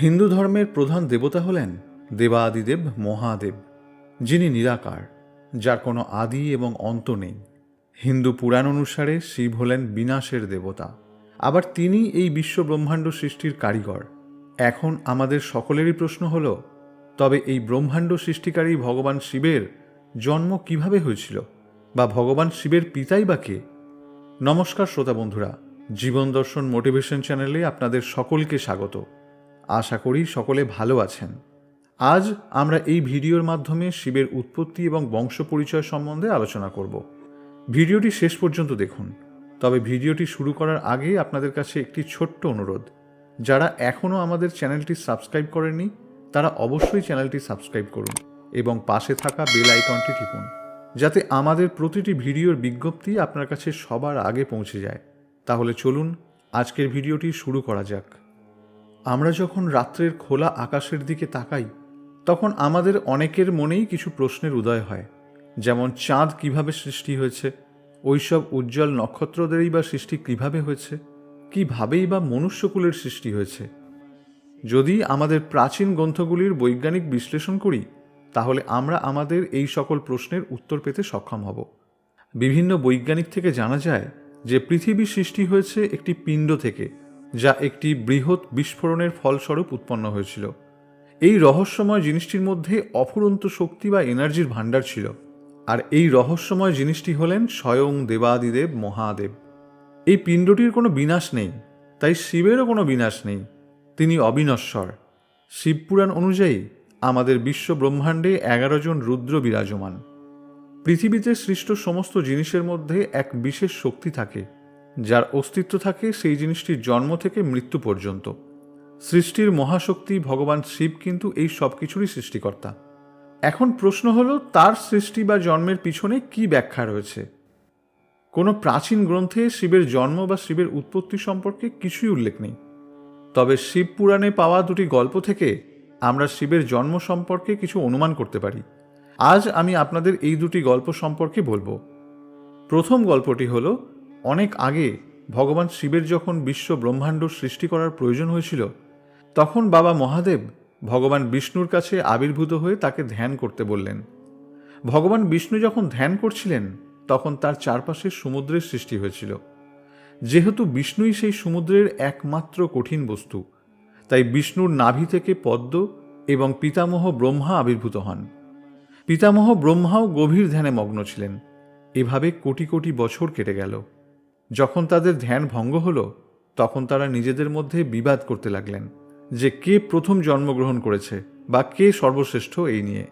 হিন্দু ধর্মের প্রধান দেবতা হলেন দেবাদিদেব মহাদেব, যিনি নিরাকার, যার কোনো আদি এবং অন্ত নেই। হিন্দু পুরাণ অনুসারে শিব হলেন বিনাশের দেবতা। আবার তিনি এই বিশ্ব ব্রহ্মাণ্ড সৃষ্টির কারিগর। এখন আমাদের সকলেরই প্রশ্ন হল, তবে এই ব্রহ্মাণ্ড সৃষ্টিকারী ভগবান শিবের জন্ম কীভাবে হয়েছিল? বা ভগবান শিবের পিতাই বা কে? নমস্কার, শ্রোতা বন্ধুরা। জীবন দর্শন মোটিভেশন চ্যানেলে আপনাদের সকলকে স্বাগত। আশা করি সকলে ভালো আছেন। আজ আমরা এই ভিডিওর মাধ্যমে শিবের উৎপত্তি এবং বংশ পরিচয় সম্বন্ধে আলোচনা করব। ভিডিওটি শেষ পর্যন্ত দেখুন। তবে ভিডিওটি শুরু করার আগে আপনাদের কাছে একটি ছোট্ট অনুরোধ। যারা এখনও আমাদের চ্যানেলটি সাবস্ক্রাইব করেননি, তারা অবশ্যই চ্যানেলটি সাবস্ক্রাইব করুন এবং পাশে থাকা বেল আইকনটি টিপুন, যাতে আমাদের প্রতিটি ভিডিওর বিজ্ঞপ্তি আপনার কাছে সবার আগে পৌঁছে যায়। তাহলে চলুন আজকের ভিডিওটি শুরু করা যাক। আমরা যখন রাত্রের খোলা আকাশের দিকে তাকাই, তখন আমাদের অনেকের মনেই কিছু প্রশ্নের উদয় হয়, যেমন চাঁদ কীভাবে সৃষ্টি হয়েছে, ওইসব উজ্জ্বল নক্ষত্রদেরই বা সৃষ্টি কীভাবে হয়েছে, কিভাবেই বা মনুষ্যকুলের সৃষ্টি হয়েছে। যদি আমাদের প্রাচীন গ্রন্থগুলির বৈজ্ঞানিক বিশ্লেষণ করি, তাহলে আমরা আমাদের এই সকল প্রশ্নের উত্তর পেতে সক্ষম হব। বিভিন্ন বৈজ্ঞানিক থেকে জানা যায় যে পৃথিবী সৃষ্টি হয়েছে একটি পিণ্ড থেকে, যা একটি বৃহৎ বিস্ফোরণের ফলস্বরূপ উৎপন্ন হয়েছিল। এই রহস্যময় জিনিসটির মধ্যে অফুরন্ত শক্তি বা এনার্জির ভাণ্ডার ছিল, আর এই রহস্যময় জিনিসটি হলেন স্বয়ং দেবাদিদেব মহাদেব। এই পিণ্ডটির কোনো বিনাশ নেই, তাই শিবেরও কোনো বিনাশ নেই। তিনি অবিনশ্বর। শিবপুরাণ অনুযায়ী আমাদের বিশ্ব ব্রহ্মাণ্ডে এগারো জন রুদ্র বিরাজমান। পৃথিবীতে সৃষ্ট সমস্ত জিনিসের মধ্যে এক বিশেষ শক্তি থাকে, যার অস্তিত্ব থাকে সেই জিনিসটির জন্ম থেকে মৃত্যু পর্যন্ত। সৃষ্টির মহাশক্তি ভগবান শিব কিন্তু এই সব কিছুরই সৃষ্টিকর্তা। এখন প্রশ্ন হলো, তার সৃষ্টি বা জন্মের পিছনে কি ব্যাখ্যা রয়েছে? কোনো প্রাচীন গ্রন্থে শিবের জন্ম বা শিবের উৎপত্তি সম্পর্কে কিছুই উল্লেখ নেই। তবে শিব পুরাণে পাওয়া দুটি গল্প থেকে আমরা শিবের জন্ম সম্পর্কে কিছু অনুমান করতে পারি। আজ আমি আপনাদের এই দুটি গল্প সম্পর্কে বলব। প্রথম গল্পটি হল, অনেক আগে ভগবান শিবের যখন বিশ্ব ব্রহ্মাণ্ড সৃষ্টি করার প্রয়োজন হয়েছিল, তখন বাবা মহাদেব ভগবান বিষ্ণুর কাছে আবির্ভূত হয়ে তাকে ধ্যান করতে বললেন। ভগবান বিষ্ণু যখন ধ্যান করছিলেন, তখন তার চারপাশে সমুদ্রের সৃষ্টি হয়েছিল। যেহেতু বিষ্ণুই সেই সমুদ্রের একমাত্র কঠিন বস্তু, তাই বিষ্ণুর নাভি থেকে পদ্ম এবং পিতামহ ব্রহ্মা আবির্ভূত হন। পিতামহ ব্রহ্মাও গভীর ধ্যানে মগ্ন ছিলেন। এভাবে কোটি কোটি বছর কেটে গেল। যখন তাদের ধ্যান ভঙ্গ হল, তখন তারা নিজেদের মধ্যে বিবাদ করতে লাগলেন যে কে প্রথম জন্মগ্রহণ করেছে বা কে সর্বশ্রেষ্ঠ এই নিয়ে।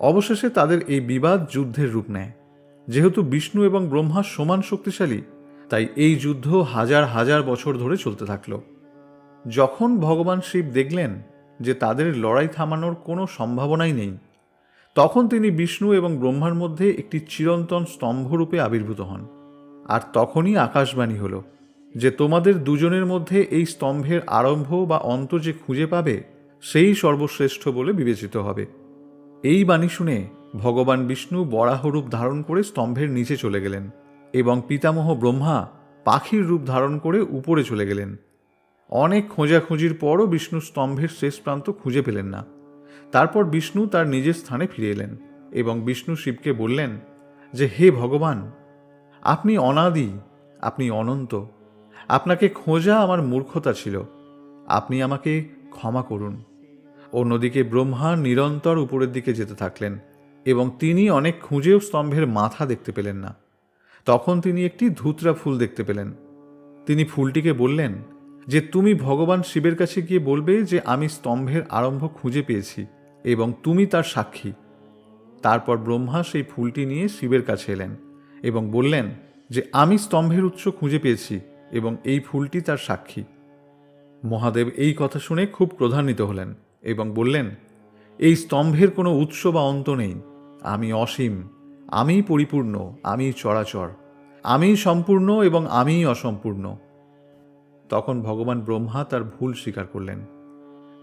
অবশেষে তাদের এই বিবাদ যুদ্ধের রূপ নেয়। যেহেতু বিষ্ণু এবং ব্রহ্মা সমান শক্তিশালী, তাই এই যুদ্ধ হাজার হাজার বছর ধরে চলতে থাকল। যখন ভগবান শিব দেখলেন যে তাদের লড়াই থামানোর কোনো সম্ভাবনাই নেই তখন তিনি বিষ্ণু এবং ব্রহ্মার মধ্যে একটি চিরন্তন স্তম্ভরূপে আবির্ভূত হন। আর তখনই আকাশবাণী হল যে তোমাদের দুজনের মধ্যে এই স্তম্ভের আরম্ভ বা অন্ত যে খুঁজে পাবে, সেই সর্বশ্রেষ্ঠ বলে বিবেচিত হবে। এই বাণী শুনে ভগবান বিষ্ণু বরাহরূপ ধারণ করে স্তম্ভের নিচে চলে গেলেন এবং পিতামহ ব্রহ্মা পাখির রূপ ধারণ করে উপরে চলে গেলেন। অনেক খোঁজাখুঁজির পরও বিষ্ণু স্তম্ভের শেষ প্রান্ত খুঁজে পেলেন না। তারপর বিষ্ণু তার নিজের স্থানে ফিরে এলেন এবং বিষ্ণু শিবকে বললেন যে, হে ভগবান, আপনি অনাদি, আপনি অনন্ত। আপনাকে খোঁজা আমার মূর্খতা ছিল। আপনি আমাকে ক্ষমা করুন। অন্যদিকে ব্রহ্মা নিরন্তর উপরের দিকে যেতে থাকলেন এবং তিনি অনেক খুঁজেও স্তম্ভের মাথা দেখতে পেলেন না। তখন তিনি একটি ধুতরা ফুল দেখতে পেলেন। তিনি ফুলটিকে বললেন যে, তুমি ভগবান শিবের কাছে গিয়ে বলবে যে, আমি স্তম্ভের আরম্ভ খুঁজে পেয়েছি। এবং তুমি তার সাক্ষী। তারপর ব্রহ্মা সেই ফুলটি নিয়ে শিবের কাছে এলেন এবং বললেন যে, আমি স্তম্ভের উৎস খুঁজে পেয়েছি এবং এই ফুলটি তার সাক্ষী। মহাদেব এই কথা শুনে খুব ক্রধান্বিত হলেন এবং বললেন, এই স্তম্ভের কোনো উৎস বা অন্ত নেই। আমি অসীম। আমি পরিপূর্ণ। আমি চরাচর। আমি সম্পূর্ণ এবং আমিই অসম্পূর্ণ। তখন ভগবান ব্রহ্মা তার ভুল স্বীকার করলেন।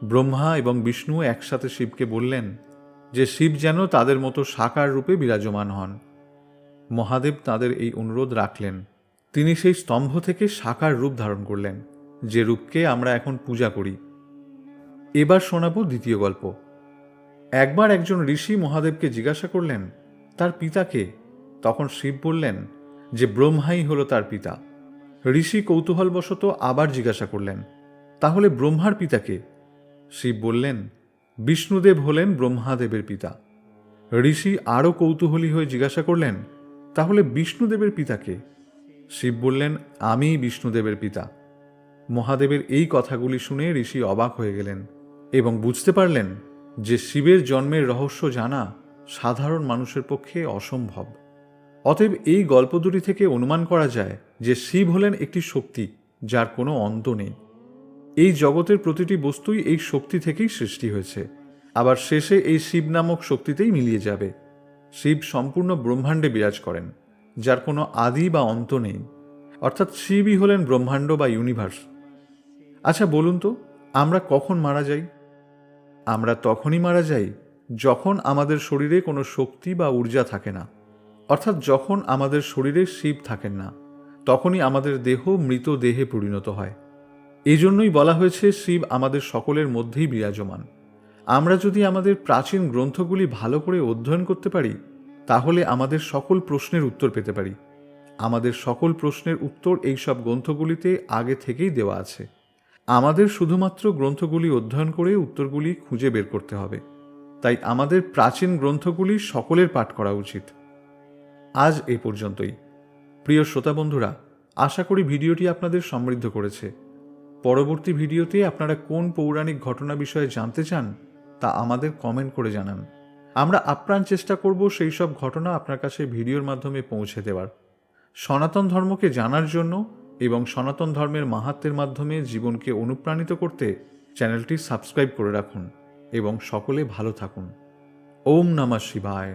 ব্রহ্মা এবং বিষ্ণু একসাথে শিবকে বললেন, যে শিব যেন তাদের মতো সাকার রূপে বিরাজমান হন। মহাদেব তাদের এই অনুরোধ রাখলেন। তিনি সেই স্তম্ভ থেকে সাকার রূপ ধারণ করলেন, যে রূপকে আমরা এখন পূজা করি। এবার শোনাবো দ্বিতীয় গল্প। একবার একজন ঋষি মহাদেবকে জিজ্ঞাসা করলেন, তার পিতাকে তখন শিব বললেন, যে ব্রহ্মাই হলো তার পিতা। ঋষি কৌতূহলবশত আবার জিজ্ঞাসা করলেন, তাহলে ব্রহ্মার পিতাকে শিব বললেন, বিষ্ণুদেব হলেন ব্রহ্মাদেবের পিতা। ঋষি আরও কৌতূহলী হয়ে জিজ্ঞাসা করলেন, তাহলে বিষ্ণুদেবের পিতাকে শিব বললেন আমিই বিষ্ণুদেবের পিতা। মহাদেবের এই কথাগুলি শুনে ঋষি অবাক হয়ে গেলেন এবং বুঝতে পারলেন যে শিবের জন্মের রহস্য জানা সাধারণ মানুষের পক্ষে অসম্ভব। অতএব এই গল্প দুটি থেকে অনুমান করা যায় যে শিব হলেন একটি শক্তি যার কোনো অন্ত নেই। এই জগতের প্রতিটি বস্তুই এই শক্তি থেকেই সৃষ্টি হয়েছে। আবার শেষে এই শিব নামক শক্তিতেই মিলিয়ে যাবে। শিব সম্পূর্ণ ব্রহ্মাণ্ডে বিরাজ করেন, যার কোনো আদি বা অন্ত নেই। অর্থাৎ শিবই হলেন ব্রহ্মাণ্ড বা ইউনিভার্স আচ্ছা বলুন তো, আমরা কখন মারা যাই? আমরা তখনই মারা যাই যখন আমাদের শরীরে কোনো শক্তি বা ঊর্জা থাকে না। অর্থাৎ যখন আমাদের শরীরে শিব থাকেন না, তখনই আমাদের দেহ মৃত দেহে পরিণত হয়। এই জন্যই বলা হয়েছে, শিব আমাদের সকলের মধ্যেই বিরাজমান। আমরা যদি আমাদের প্রাচীন গ্রন্থগুলি ভালো করে অধ্যয়ন করতে পারি, তাহলে আমাদের সকল প্রশ্নের উত্তর পেতে পারি। আমাদের সকল প্রশ্নের উত্তর এই সব গ্রন্থগুলিতে আগে থেকেই দেওয়া আছে। আমাদের শুধুমাত্র গ্রন্থগুলি অধ্যয়ন করে উত্তরগুলি খুঁজে বের করতে হবে। তাই আমাদের প্রাচীন গ্রন্থগুলি সকলের পাঠ করা উচিত। আজ এই পর্যন্তই। প্রিয় শ্রোতা বন্ধুরা, আশা করি ভিডিওটি আপনাদের সমৃদ্ধ করেছে। পরবর্তী ভিডিওতে আপনারা কোন পৌরাণিক ঘটনা বিষয়ে জানতে চান, তা আমাদের কমেন্ট করে জানান। আমরা আপ্রাণ চেষ্টা করব সেই সব ঘটনা আপনার কাছে ভিডিওর মাধ্যমে পৌঁছে দেওয়ার। সনাতন ধর্মকে জানার জন্য এবং সনাতন ধর্মের মাহাত্মের মাধ্যমে জীবনকে অনুপ্রাণিত করতে চ্যানেলটি সাবস্ক্রাইব করে রাখুন এবং সকলে ভালো থাকুন। ওম নমঃ শিবায়।